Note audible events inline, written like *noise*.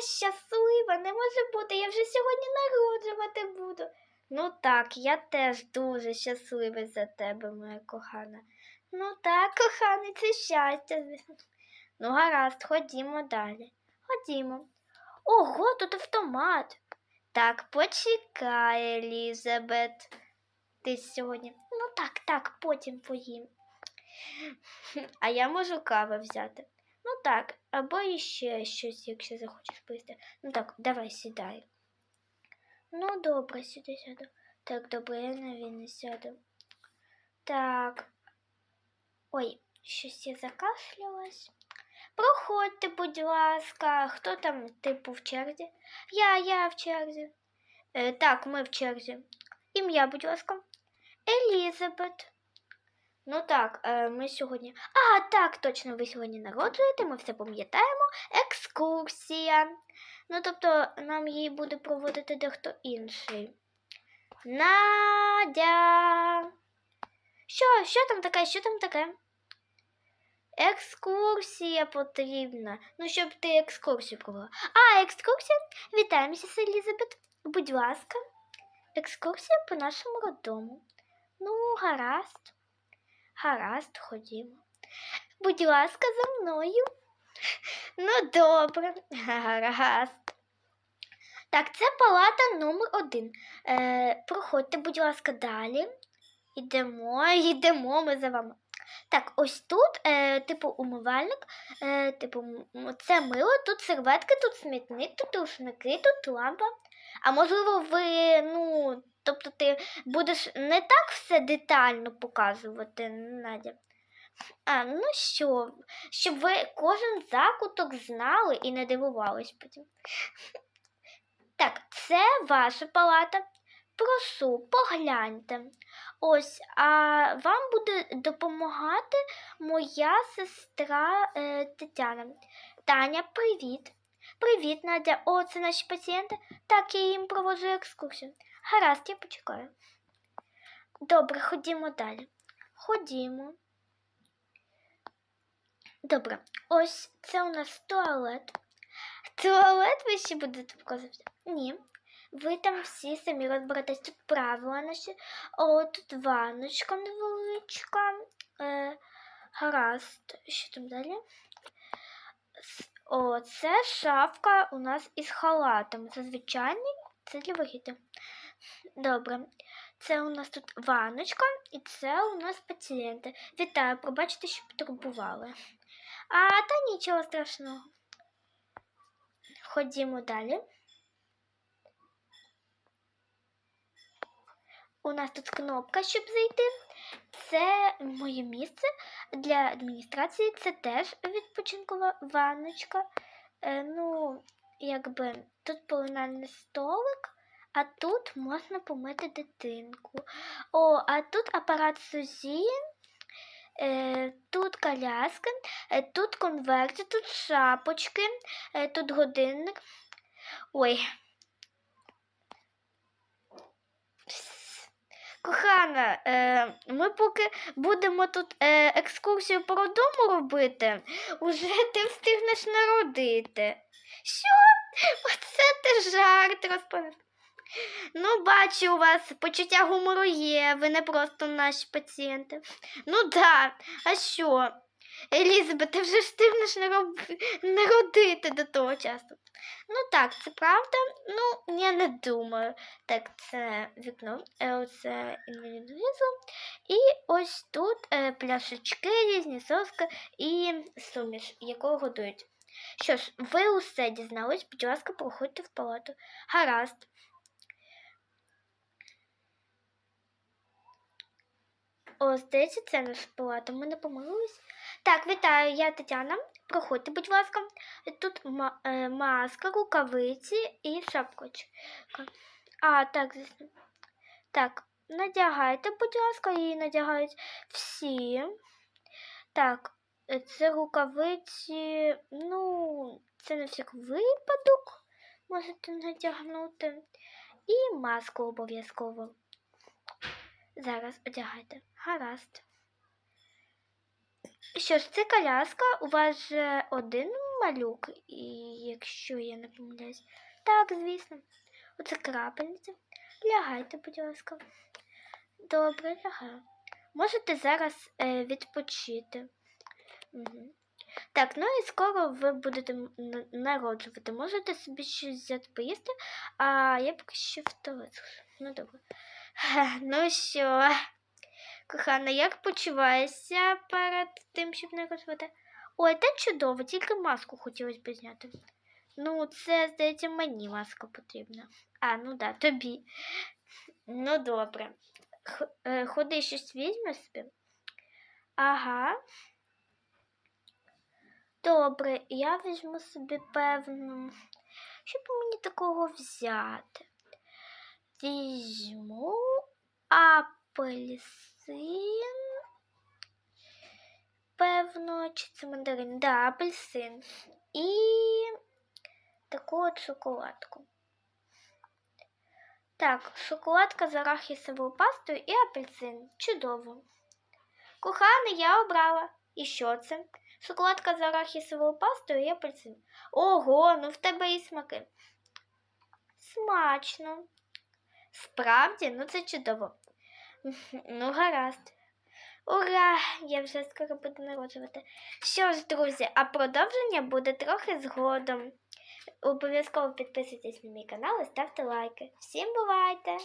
щаслива, не може бути. Я вже сьогодні народжувати буду. Ну так, я теж дуже щасливий за тебе, моя кохана. Ну так, коханий, це щастя. Ну, гаразд, ходімо далі. Ходімо. Ого, тут автомат. Так, почекай, Елізабет. Ти сьогодні. Ну так, так, потім поїм. *laughs* А я можу кави взяти. Ну так, або іще щось, якщо захочеш пити. Ну так, давай сідай. Ну, добре, сюди сяду. Так, добре, я на він не сяду. Так. Ой, щось я закашлялась. Проходьте, будь ласка, хто там типу в черзі? Я, я в черзі. Е, так, ми в черзі. Ім'я, будь ласка. Елізабет. Ну так, е, ми сьогодні. А, так, точно, ви сьогодні народжуєте, ми все пам'ятаємо. Екскурсія. Ну, тобто, нам її буде проводити дехто інший. Надя. Що, що там таке? Що там таке? Екскурсія потрібна. Ну, щоб ти екскурсію провела. А, екскурсія? Вітаємося Елізабет. Будь ласка. Екскурсія по нашому роддому. Ну, гаразд. Гаразд, ходімо. Будь ласка, за мною. Ну, добре, гаразд. Так, це палата номер один. Е, проходьте, будь ласка, далі. Ідемо, йдемо ми за вами. Так, ось тут, е, типу, умивальник, е, типу, це мило, тут серветки, тут смітник, тут рушники, тут лампа. А можливо, ви, ну, тобто ти будеш не так все детально показувати, Надя. А, ну що, щоб ви кожен закуток знали і не дивувались потім. Так, це ваша палата. Прошу, погляньте. Ось, а вам буде допомагати моя сестра е, Тетяна. Таня, привіт. Привіт, Надя. О, це наші пацієнти. Так, я їм проводжу екскурсію. Гаразд, я почекаю. Добре, ходімо далі. Ходімо. Добре, ось це у нас туалет. Туалет ви ще будете показувати? Ні. Ви там всі самі розберетесь. Тут правила наші. О, тут ванночка невеличка. Е, гаразд. Що там далі? О, це шафка у нас із халатом. Це це для вигіду. Добре. Це у нас тут ванночка, і це у нас пацієнти. Вітаю, пробачте, що потурбували. А та нічого страшного. Ходімо далі. У нас тут кнопка, щоб зайти. Це моє місце для адміністрації. Це теж відпочинкова ванночка. Е, ну, якби тут полинальний столик, а тут можна помити дитинку. О, а тут апарат Сузі. Е, тут коляска, е, тут конверти, тут шапочки, е, тут годинник. Ой. Кохана, ми поки будемо тут екскурсію по роддому робити, уже ти встигнеш народити. Що? Оце ти жарт розповів. Ну, бачу, у вас почуття гумору є, ви не просто наші пацієнти. Ну да, а що? Елізабет, ти вже встигнеш нароб- народити до того часу. Ну так, це правда. Ну, я не думаю. Так, це вікно, е, оце інвалідизм. І ось тут е, пляшечки, різні соски і суміш, якого годують. Що ж, ви усе дізнались, будь ласка, проходьте в палату. Гаразд. О, здається, це наша палата. Ми не помилились. Так, вітаю, я Тетяна. Проходьте, будь ласка. Тут е, маска, рукавиці і шапочка. А, так, звісно. Так, надягайте, будь ласка, її надягають всі. Так, це рукавиці, ну, це на всяк випадок можете надягнути. І маску обов'язково. Зараз одягайте. Гаразд. Що ж, це коляска, у вас же один малюк, і якщо я не помиляюсь. Так, звісно. Оце крапельниця. Лягайте, будь ласка. Добре, лягаю. Можете зараз е, відпочити. Угу. Так, ну і скоро ви будете народжувати. Можете собі щось взяти поїсти, а я поки що в туалет. Ну добре. Ну що, кохана, як почуваєшся перед тим, щоб народжувати? Ой, та чудово, тільки маску хотілося б зняти. Ну, це, здається, мені маска потрібна. А, ну да, тобі. Ну, добре. Х- е, Ходи щось візьмеш собі. Ага. Добре, я візьму собі певну. Що б мені такого взяти? Візьму апельсин. Певно, чи це мандарин? Да, апельсин. І таку от шоколадку. Так, шоколадка з арахісовою пастою і апельсин. Чудово. Коханий, я обрала. І що це? Шоколадка з арахісовою пастою і апельсин. Ого, ну в тебе і смаки. Смачно. Справді, ну це чудово. Ну, гаразд. Ура! Я вже скоро буду народжувати. Що ж, друзі, а продовження буде трохи згодом. Обов'язково підписуйтесь на мій канал і ставте лайки. Всім бувайте!